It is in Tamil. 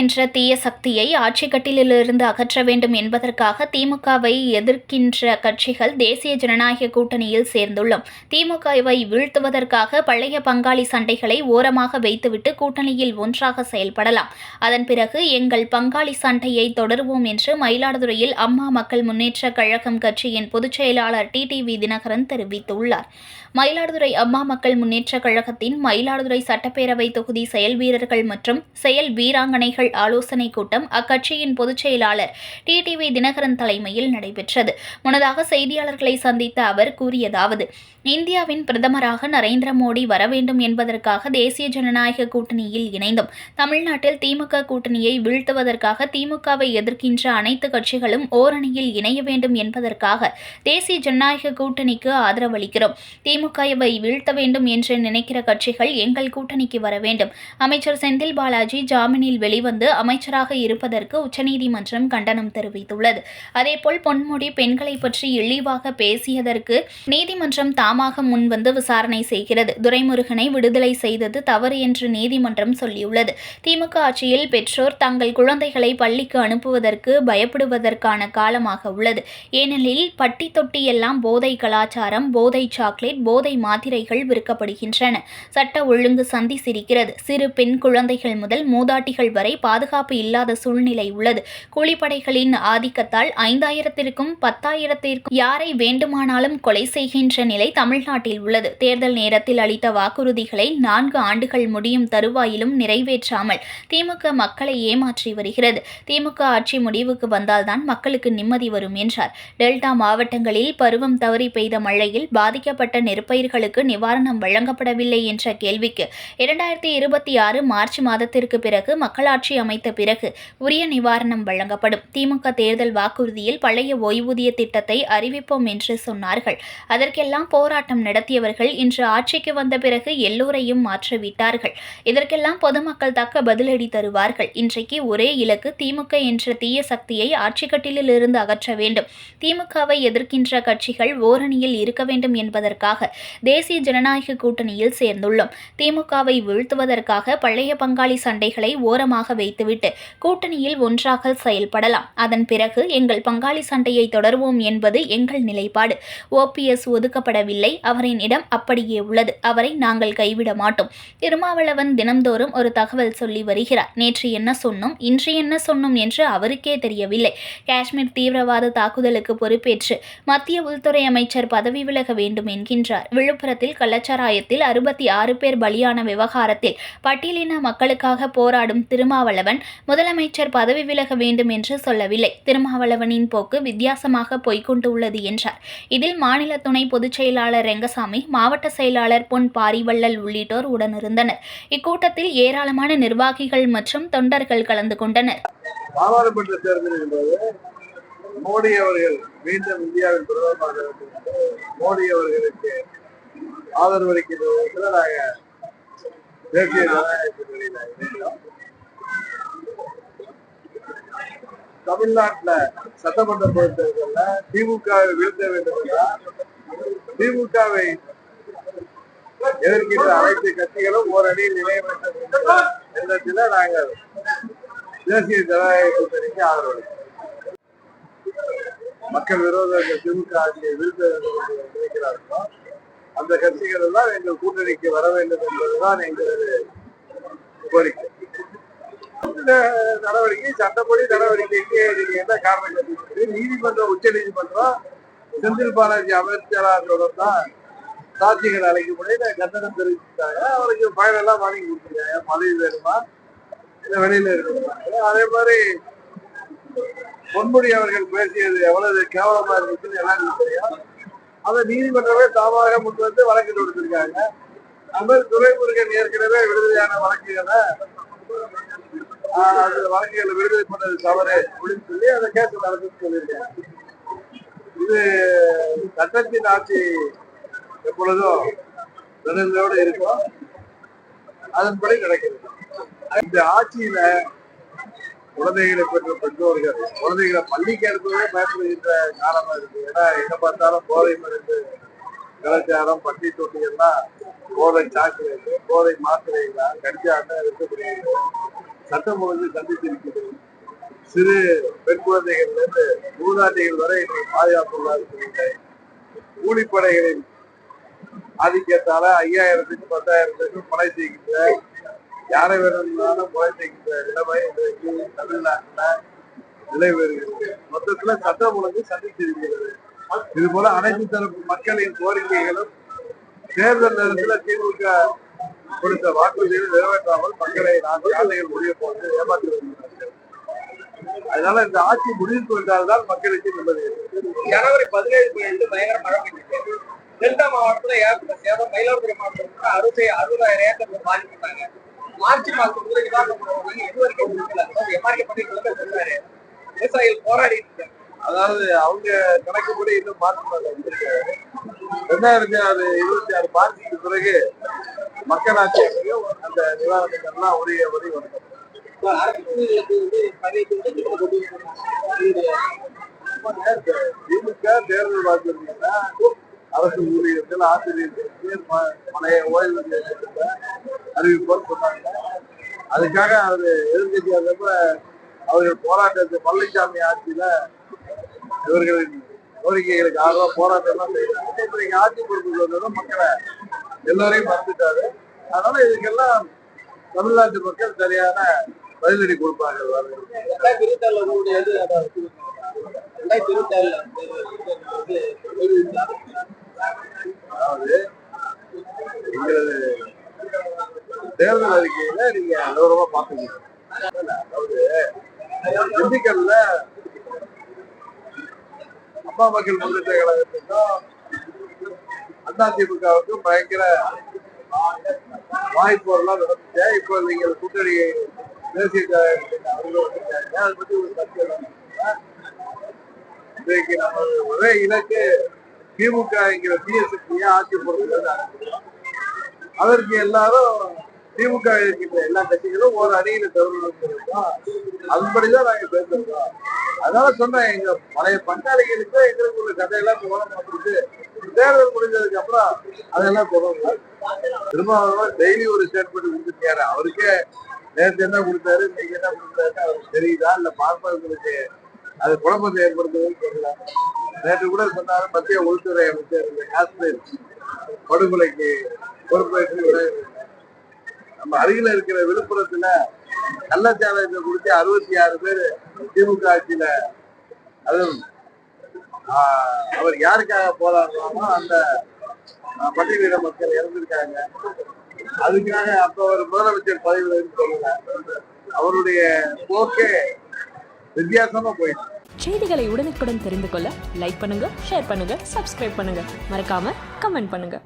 என்ற தீய சக்தியை ஆட்சிக்கட்டிலிருந்து அகற்ற வேண்டும் என்பதற்காக திமுகவை எதிர்க்கின்ற கட்சிகள் தேசிய ஜனநாயக கூட்டணியில் சேர்ந்துள்ளோம். திமுகவை வீழ்த்துவதற்காக பழைய பங்காளி சண்டைகளை ஓரமாக வைத்துவிட்டு கூட்டணியில் ஒன்றாக செயல்படலாம். அதன் பிறகு எங்கள் பங்காளி சண்டையை தொடருவோம் என்று மயிலாடுதுறையில் அம்மா மக்கள் முன்னேற்ற கழகம் கட்சியின் பொதுச் செயலாளர் டிடிவி தினகரன் தெரிவித்துள்ளார். மயிலாடுதுறை அம்மா மக்கள் முன்னேற்ற கழகத்தின் மயிலாடுதுறை சட்டப்பேரவை தொகுதி செயல் வீரர்கள் மற்றும் செயல் வீராங்கனைகள் ஆலோசனைக் கூட்டம் அக்கட்சியின் பொதுச் செயலாளர் டிடிவி தினகரன் தலைமையில் நடைபெற்றது. முன்னதாக செய்தியாளர்களை சந்தித்த அவர் கூறியதாவது இந்தியாவின் பிரதமராக நரேந்திர மோடி வர வேண்டும் என்பதற்காக தேசிய ஜனநாயக கூட்டணியில் இணைந்தும் தமிழ்நாட்டில் திமுக கூட்டணியை வீழ்த்துவதற்காக திமுகவை எதிர்க்கின்ற அனைத்து கட்சிகளும் ஓரணியில் இணைய வேண்டும் என்பதற்காக தேசிய ஜனநாயக கூட்டணிக்கு ஆதரவளிக்கிறோம். திமுகவை வீழ்த்த வேண்டும் என்று நினைக்கிற கட்சிகள் எங்கள் கூட்டணிக்கு வர வேண்டும். அமைச்சர் செந்தில் பாலாஜி ஜாமீனில் வெளிவந்து அமைச்சராக இருப்பதற்கு உச்சநீதிமன்றம் கண்டனம் தெரிவித்துள்ளது. அதேபோல் பொன்முடி பெண்களை பற்றி இழிவாக பேசியதற்கு நீதிமன்றம் தாமாக முன்வந்து விசாரணை செய்கிறது. துரைமுருகனை விடுதலை செய்தது தவறு என்று நீதிமன்றம் சொல்லியுள்ளது. திமுக ஆட்சியில் பெற்றோர் தங்கள் குழந்தைகளை பள்ளிக்கு அனுப்புவதற்கு பயப்படுவதற்கான காலமாக உள்ளது. ஏனெனில் பட்டி தொட்டி எல்லாம் போதை கலாச்சாரம் போதை சாக்லேட் போதை மாத்திரைகள் விற்கப்படுகின்றன. சட்ட ஒழுங்கு சந்தி சிரிக்கிறது. சிறு பெண் குழந்தைகள் முதல் மூதாட்டிகள் வரை பாதுகாப்பு இல்லாத சூழ்நிலை உள்ளது. கூலிப்படைகளின் ஆதிக்கத்தால் ஐந்தாயிரத்திற்கும் பத்தாயிரத்திற்கும் யாரை வேண்டுமானாலும் கொலை செய்கின்ற நிலை தமிழ்நாட்டில் உள்ளது. தேர்தல் நேரத்தில் அளித்த வாக்குறுதிகளை நான்கு ஆண்டுகள் முடியும் தருவாயிலும் நிறைவேற்றாமல் திமுக மக்களை ஏமாற்றி வருகிறது. திமுக ஆட்சி முடிவுக்கு வந்தால்தான் மக்களுக்கு நிம்மதி வரும் என்றார். டெல்டா மாவட்டங்களில் பருவம் தவறி பெய்த மழையில் பாதிக்கப்பட்ட நெற்பயிர்களுக்கு நிவாரணம் வழங்கப்படவில்லை என்ற கேள்விக்கு இரண்டாயிரத்தி இருபத்தி ஆறு மார்ச் மாதத்திற்கு பிறகு மக்களாட்சி அமைத்த பிறகு உரிய நிவாரணம் வழங்கப்படும். திமுக தேர்தல் வாக்குறுதியில் பழைய ஓய்வூதிய திட்டத்தை அறிவிப்போம் என்று சொன்னார்கள். அதற்கெல்லாம் போர் போராட்டம் நடத்தியவர்கள் இன்று ஆட்சிக்கு வந்த பிறகு எல்லோரையும் மாற்றிவிட்டார்கள். இதற்கெல்லாம் பொதுமக்கள் தக்க பதிலடி தருவார்கள். இன்றைக்கு ஒரே இலக்கு திமுக என்ற தீய சக்தியை ஆட்சிக்கட்டிலில் இருந்து அகற்ற வேண்டும். திமுகவை எதிர்க்கின்ற கட்சிகள் ஓரணியில் இருக்க வேண்டும் என்பதற்காக தேசிய ஜனநாயக கூட்டணியில் சேர்ந்துள்ளோம். திமுகவை வீழ்த்துவதற்காக பழைய பங்காளி சண்டைகளை ஓரமாக வைத்துவிட்டு கூட்டணியில் ஒன்றாக செயல்படலாம். அதன் பிறகு எங்கள் பங்காளி சண்டையை தொடர்வோம் என்பது எங்கள் நிலைப்பாடு. ஓபிஎஸ் ஒதுக்கப்படவில்லை. அவரின் இடம் அப்படியே உள்ளது. அவரை நாங்கள் கைவிட மாட்டோம். திருமாவளவன் தினம்தோறும் ஒரு தகவல் சொல்லி வருகிறார். நேற்று என்ன சொன்னோம்? இன்று என்ன சொன்னோம் என்று அவருக்கே தெரியவில்லை. காஷ்மீர் தீவிரவாத தாக்குதலுக்கு பொறுப்பேற்று மத்திய உள்துறை அமைச்சர் பதவி விலக வேண்டும் என்கின்றார். விழுப்புரத்தில் கள்ளச்சாராயத்தில் அறுபத்தி ஆறு பேர் பலியான விவகாரத்தில் பட்டியலின மக்களுக்காக போராடும் திருமாவளவன் முதலமைச்சர் பதவி விலக வேண்டும் என்று சொல்லவில்லை. திருமாவளவனின் போக்கு வித்தியாசமாக போய்க்கொண்டு உள்ளது என்றார். இதில் மாநில துணை பொதுச் செயலாளர் செயலாளர் ரெங்கசாமி மாவட்ட செயலாளர் பொன் பாரிவள்ளல் உள்ளிட்டோர் உடனிருந்தனர். இக்கூட்டத்தில் ஏராளமான நிர்வாகிகள் மற்றும் தொண்டர்கள் கலந்து கொண்டனர். பாராளுமன்ற தேர்தலின் என்பது மோடி அவர்கள் மீண்டும் இந்தியாவின் பிரதமராக மோடி அவர்களுக்கு ஆதரவு அளிக்கின்ற விதத்தில் நாங்க தேசிய ஜனநாயக இணைந்தோம் தமிழ்நாட்டுல சட்டமன்ற பொதுத் திமுக வீழ்த்த வேண்டும் என்றால் திமுகவை எதிர்க்கின்ற அனைத்து கட்சிகளும் ஓரணியில் இணைய வேண்டும் எண்ணத்தில் நாங்கள் தேசிய ஜனநாயக கூட்டணிக்கு ஆதரவு மக்கள் விரோத திமுக ஆட்சியை வீழ்த்த நினைக்கிறார்களோ அந்த கட்சிகள் எல்லாம் எங்கள் கூட்டணிக்கு வர வேண்டும் என்பதுதான் எங்களது கோரிக்கை. நடவடிக்கை சட்டப்படி நடவடிக்கைக்கு நீங்க என்ன காரணம் நீதிமன்றம் உச்ச நீதிமன்றம் செந்தில் பாலாஜி அமைச்சராக தான் சாட்சிகள் அழைக்க முடியல கண்டனம் தெரிவிச்சுட்டாங்க அவருக்கு பயனெல்லாம் வாங்கி கொடுத்துருக்காங்க. பதவி வேணுமா? இல்லை வெளியில இருக்கணுமா? அதே மாதிரி பொன்முடி அவர்கள் பேசியது எவ்வளவு கேவலமா இருந்துச்சுன்னு எல்லாருக்கும் தெரியும். அதை நீதிமன்றமே தாமாக முன் வந்து வழக்கு தொடுத்திருக்காங்க. அது துறைமுருகன் துரைமுருகன் ஏற்கனவே விடுதலையான வழக்குகளை அந்த வழக்குகளை விடுதலை பண்ணது தவறு அப்படின்னு சொல்லி அந்த கேஸ் நடந்து சொல்லியிருக்காங்க இது சட்டத்தின் ஆட்சி எப்பொழுதும் நடுநிலையோடு இருக்கும். அதன்படி நடக்கிறது. இந்த ஆட்சியில குழந்தைகளை பெற்ற பெற்றோர்கள் குழந்தைகளை பள்ளிக்கு அனுப்பவே பயப்படுகின்ற காலமா இருக்கு. ஏன்னா எங்க பார்த்தாலும் போதை மருந்து கலாச்சாரம் பட்டி தொட்டி எல்லாம் போதை சாக்லேட் போதை மாத்திரைகள் கடிச்சாட்டம் இருக்கக்கூடிய சட்டம் ஒழுங்கு சந்தித்திருக்கிறது. சிறு பெண் குழந்தைகள் இருந்து மூதாட்டிகள் வரை இன்னைக்கு பாதுகாப்பு கூலிப்படைகளின் ஆதிக்கத்தால ஐயாயிரத்துக்கு பத்தாயிரத்துக்கு கொலை செய்கின்ற யாரை வேணும்னாலும் கொலை செய்கின்ற நிலைமை இன்றைக்கு தமிழ்நாட்டில் நிலை வருகிறது மொத்தத்துல சட்டம் ஒழுங்கு சந்தித்திருக்கிறது இது போல அனைத்து தரப்பு மக்களின் கோரிக்கைகளும் தேர்தல் நேரத்தில் திமுக கொடுத்த வாக்குறுதிகளை நிறைவேற்றாமல் மக்களை நான் ஆண்டுகள் முடிய போது ஏமாற்றி வருகிறார்கள் அதனால இந்த ஆட்சி முடிவுக்கு வந்தால்தான் மக்களுக்கு நல்லது ஜனவரி பதினேழு பதினெட்டு பயங்கர மழை பெய்ஞ்சிருக்கு. டெல்டா மாவட்டத்துல ஏற்பட்ட சேதம். மயிலாடுதுறை மாவட்டத்துல அறுபத்தி அறுபதாயிரம் ஏக்கர் பாதிக்கப்பட்டாங்க. மார்ச் மாசம் முதல் நிவாரணம் கொடுத்தாங்க இது வரைக்கும் கொடுக்கல எம்ஆர்கே பள்ளிக்கூட சொல்றாரு. விவசாயிகள் போராடிட்டு இருக்காங்க. அதாவது அவங்க கணக்குப்படி இன்னும் மாற்றம் வந்திருக்காரு. ரெண்டாயிரத்தி ஆறு இருபத்தி ஆறு மார்ச்சுக்கு பிறகு மக்களாட்சி அமையும் அந்த நிவாரணங்கள்லாம் உரிய உதவி வரும் திமுக தேர்தல் வாக்குறீங்கன்னா அரசு ஊழியர்கள் ஆசிரியர்களுக்கு ம- பழைய ஓய்வு அறிவிப்பார் சொன்னாங்க அதுக்காக அவர் எதிர்கட்சியா இருந்தப்ப அவர்கள் போராட்டத்தை பழனிசாமி ஆட்சியில இவர்களின் கோரிக்கைகளுக்கு ஆர்வம் போராட்டம் எல்லாம் செய்யறாங்க இப்ப ஆட்சி பொறுப்புக்கு வந்ததும் மக்களை எல்லோரையும் மறந்துட்டாரு. அதனால இதுக்கெல்லாம் தமிழ்நாட்டு மக்கள் சரியான பதிலடி கொடுப்பார்கள் அதாவது எங்களது தேர்தல் அறிக்கையில நீங்க கௌரவமா பாத்துக்கீங்க அதாவது திண்டுக்கல்ல அப்பா மக்கள் முன்னேற்ற கழகத்துக்கும் அதிமுகவுக்கும் பயங்கர வாய்ப்போரெல்லாம் நடந்துச்சு. இப்போ நீங்கள் கூட்டணி தேசிய கழகத்தின் அவர்கள் வந்திருக்காங்க அதை பத்தி ஒரு சர்ச்சை நடந்துச்சுன்னா, இன்றைக்கு நம்ம ஒரே இலக்கு திமுகங்கிற பிஎஸ்பியை ஆட்சி பொறுத்தது அதற்கு எல்லாரும் திமுக இருக்கின்ற எல்லா கட்சிகளும் ஒரு அணியில தருவதும் அதன்படிதான் நாங்க பேசுறோம் அதனால சொன்னேன் எங்க பழைய பங்காளிகளுக்கு எங்களுக்கு உள்ள கதையெல்லாம் போகணும் அப்படின்னு தேர்தல் முடிஞ்சதுக்கு அப்புறம் அதெல்லாம் தொடரும் திருமாவளவன் டெய்லி ஒரு ஸ்டேட்மெண்ட் கொடுத்துருக்காரு அவருக்கே நேற்று என்ன கொடுத்தாரு இன்னைக்கு என்ன கொடுத்தாரு அவருக்கு தெரியுதா? இல்ல பார்ப்பவர்களுக்கு அது குழப்பத்தை ஏற்படுத்துவதுன்னு தெரியல. நேற்று கூட சொன்னாரு மத்திய உள்துறை அமைச்சர் காஷ்மீர் படுகொலைக்கு பொறுப்பேற்று நம்ம அருகில இருக்கிற விழுப்புரத்துல கள்ளச்சாலையில குடிச்சு அறுபத்தி ஆறு பேர் திமுக ஆட்சியில அதுவும் ஆஹ், அவர் யாருக்காக போராடுறாரோ அந்த பட்டியலிட மக்கள் இறந்திருக்காங்க. அதுக்காக அப்ப அவர் முதலமைச்சர் பதவியில் சொல்லல அவருடைய போக்கே வித்தியாசமா போயிடுச்சு. செய்திகளை உடனுக்குடன் தெரிந்து கொள்ள லைக் பண்ணுங்க ஷேர் பண்ணுங்க சப்ஸ்கிரைப் பண்ணுங்க. மறக்காம கமெண்ட் பண்ணுங்க.